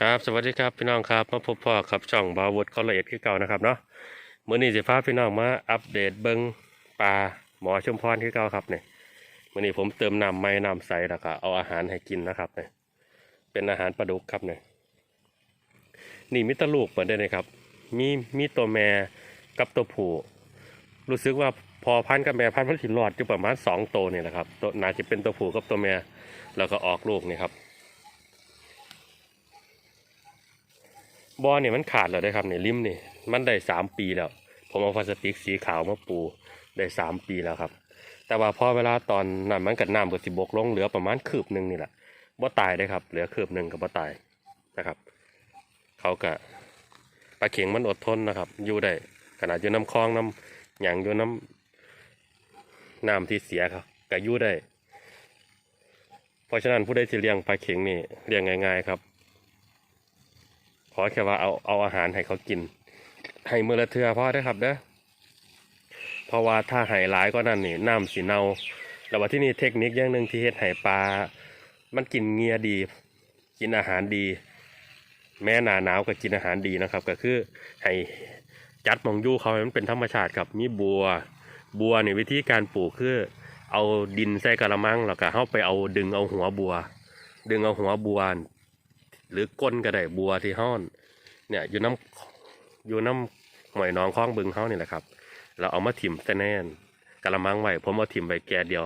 ครับสวัสดีครับพี่น้องครับมาพบพ่อครับช่องบาวดคอลเลตคือเก่านะครับเนาะเมื้อนี้สิพาพี่น้องมาอัปเดตเบิงปลาหมอชุมพรคือเก่าครับเนี่ยเมื้อนี้ผมเติมน้ำไม้น้ำใสแล้วก็เอาอาหารให้กินนะครับเนี่ยเป็นอาหารปลาดุกครับเนี่ยนี่มีแตะลูกเปิดได้เลยครับ มีมีตัวแม่กับตัวผู้รู้สึกว่าพอพันกับแม่พันธุ์มันถิรอดอยู่ประมาณสองตัวนี่แหละครับตัวน่าจะเป็นตัวผู้กับตัวแม่แล้วก็ออกลูกนี่ครับ บอเนี่ยมันขาดแล้วได้ครับเนี่ยริมนี่มันได้สามปีแล้ว ผมเอาพลาสติกสีขาวมาปูได้สามปีแล้วครับ แต่ว่าพอเวลาตอนนั้นมันกัดน้ำกับสิบกลงเหลือประมาณคืบหนึ่งนี่แหละบ่ตายได้ครับ เหลือคืบหนึ่งกับบ่ตายนะครับ เขากะปลาเข็งมันอดทนนะครับ อยู่ได้ขนาดอยู่น้ำคลองน้ำหยางอยู่น้ำน้ำที่เสียครับก็อยู่ได้ เพราะฉะนั้นผู้ใดที่เลี้ยงปลาเข็งนี่เลี้ยงง่าย ๆ ครับ ขอแค่ว่าเอาเอาอาหารให้เขากิน ให้มือละเทือพอได้ครับเด้อเพราะว่าถ้าให้หลายก็นั่นนี่น้ำสีเนาแล้วว่าที่นี่เทคนิคอย่างหนึ่งที่เฮ็ดให้ปลา มันกินเงียดี กินอาหารดี แม้หนาหนาวก็กินอาหารดีนะครับ ก็คือให้จัดมองยู่เขาให้มันเป็นธรรมชาติครับมีบัว บัวเนี่ยวิธีการปลูกคือเอาดินใส่กระมังแล้วก็เข้าไปเอาดึงเอาหัวบัว ดึงเอาหัวบัว หรือก้นก็ได้บัวที่ห้อนเนี่ยอยู่น้ำอยู่น้ำหอยน้องคล้องบึงเขานี่แหละครับ เราเอามาถิ่มแต่แน่นกระมังไว้ผมเอาถิ่มไว้แก่เดียว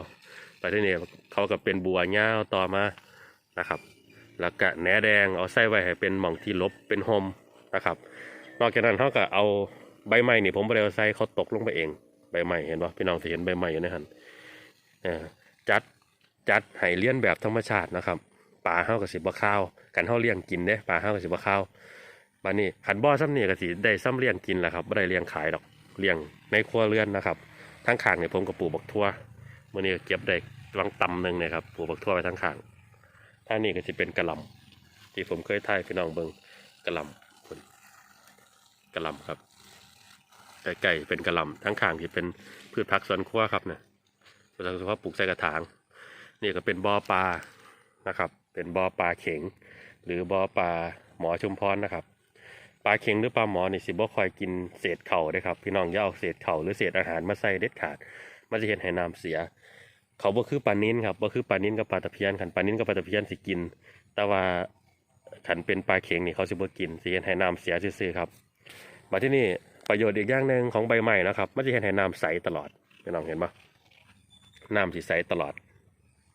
ไปที่นี่เขาก็เป็นบัวเงาต่อมานะครับ แล้วก็แหนแดงเอาใส่ไว้ให้เป็นหม่องที่ลบเป็นโฮมนะครับนอกจากนั้นเขาก็เอาใบไม้นี่ผมไปเอาใส่เขาตกลงไปเองใบไม้เห็นปะพี่น้องจะเห็นใบไม้อยู่ในหันจัดจัดให้เลี้ยนแบบธรรมชาตินะครับ ปลาเฮากับสิบะข้าวกันเฮาเลี้ยงกินเด้ปลาเฮากับสิบะข้าวบัดนี้ขันบ่อซ้ำนี่ก็สิได้ซ้ำเลี้ยงกินแหละครับไม่ได้เลี้ยงขายดอกเลี้ยงในครัวเรือนนะครับทั้งข้างเนี่ยผมก็ปลูกบักทั่วเมื่อนี้เก็บได้ลังตำหนึ่งเนี่ยครับปลูกบักทั่วไปทั้งข้างท่านี่ก็จะเป็นกระหลำที่ผมเคยถ่ายพี่น้องเบิงกระหลำคนกระหลำครับไก่เป็นกระหลำทั้งข้างที่เป็นพืชผักสวนครัวครับเนี่ยโดยเฉพาะปลูกใส่กระถาง นี่ก็เป็นบ่อปลานะครับ เป็นบ่อปลาเข็ง หรือบ่อปลาหมอชุมพรนะครับปลาเข็งหรือปลาหมอนี่สิบ่คอยกินเศษเข่าเด้ครับพี่น้องอย่าเอาเศษเข่าหรือเศษอาหารมาใส่เด็ดขาดมันจะเห็นให้น้ำเสีย เขาบ่คือปลานิ้นครับบ่คือปลานิ้นกับปลาตะเพียนขันปลานิ้นกับปลาตะเพียนสิกิน แต่ว่าขันเป็นปลาเข็งนี่เขาสิบ่กินสิเห็นให้น้ำเสียซื่อๆครับมาที่นี่ประโยชน์อีกอย่างหนึ่งของใบไม้นะครับมันจะเห็นให้น้ำใสตลอดพี่น้องเห็นปะน้ำสิใสตลอด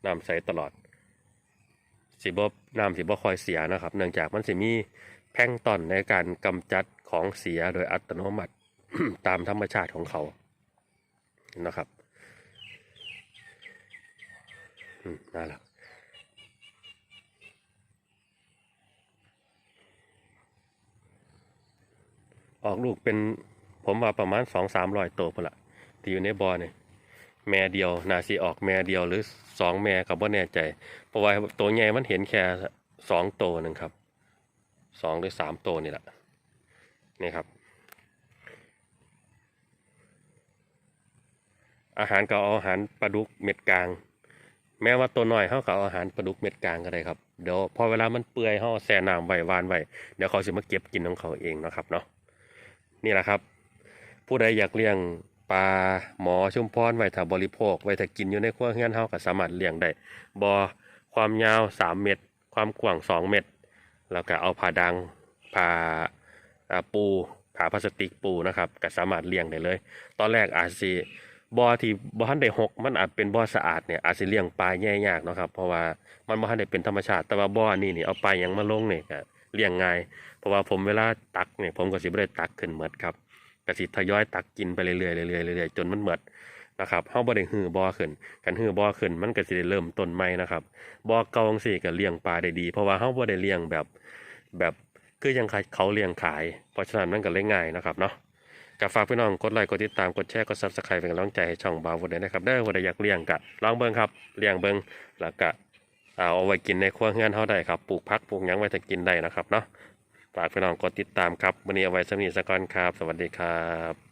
น้ำใสตลอด สิบ่น้ำสิบ่คอยเสียนะครับ เนื่องจากมันสิมีแพลงก์ตอนในการกำจัดของเสียโดยอัตโนมัติตามธรรมชาติของเขานะครับอืมนั่นแหละออกลูกเป็นผมว่าประมาณสองสามร้อยตัวพนละที่อยู่ในบ่อเนี่ย แม่เดียวนาซีออกแม่เดียวหรือสองแม่กับว่าแน่ใจ เพราะว่าตัวใหญ่มันเห็นแค่สองตัวหนึ่งครับสองหรือสามตัวนี่แหละนี่ครับ อาหารก็เอาอาหารปลาดุกเม็ดกลาง แม้ว่าตัวน้อยเขาก็เอาอาหารปลาดุกเม็ดกลางก็ได้ครับเดี๋ยวพอเวลามันเปื่อยเขาเอแช่น้ำไว้วานไว้เดี๋ยวเขาสิมาเก็บกินของเขาเองนะครับเนาะนี่แหละครับ ผู้ใดอยากเลี้ยง ปลาหมอชุมพรไว้ถ้าบริโภค ไว้ถ้ากินอยู่ในครัวเรือนเฮาก็สามารถเลี้ยงได้บ่อความยาวสามเมตร ความกว้างสองเมตร แล้วก็เอาผ้าดังผ้าปูผ้าพลาสติกปูนะครับก็สามารถเลี้ยงได้เลย ตอนแรกอาจสิบ่อที่บ่ทันได้หกมันอาจเป็นบ่อสะอาดเนี่ยอาจสิเลี้ยงปลาแย่ยากเนาะครับเพราะว่ามันบ่ทันได้เป็นธรรมชาติแต่ว่าบ่อนี่นี่เอาปลายังมาลงเนี่ยเลี้ยงง่ายเพราะว่าผมเวลาตักเนี่ยผมก็สิบ่ได้ตักขึ้นเหมดครับ ก็สิทยอยตักกินไปเรื่อยๆเรื่อยๆเรื่อยๆจนมันหมดนะครับเฮาบ่ได้หื้อบ่อขึ้นกันหื้อบ่อขึ้นมันก็สิได้เริ่มต้นใหม่นะครับบ่อเก่าจังซี่ก็เลี้ยงปลาได้ดี เพราะว่าเฮาบ่ได้เลี้ยงแบบแบบคือยังเขาเลี้ยงขาย เพราะฉะนั้นมันก็เลยง่ายนะครับเนาะก็ฝากพี่น้องกดไลค์กดติดตามกดแชร์กด Subscribe เป็นกำลังใจให้ช่องบาววุฒิด้วยนะครับเด้อบ่ได้อยากเลี้ยงก็ลองเบิ่งครับเลี้ยงเบิ่งแล้วก็เอาไว้กินในครัวเรือนเฮาได้ครับปลูกผักปลูกหยังไว้ถ้ากินได้นะครับเนาะ ฝากพี่น้องกดติดตามครับวันนี้เอาไว้สำนีสักอนครับ สวัสดีครับ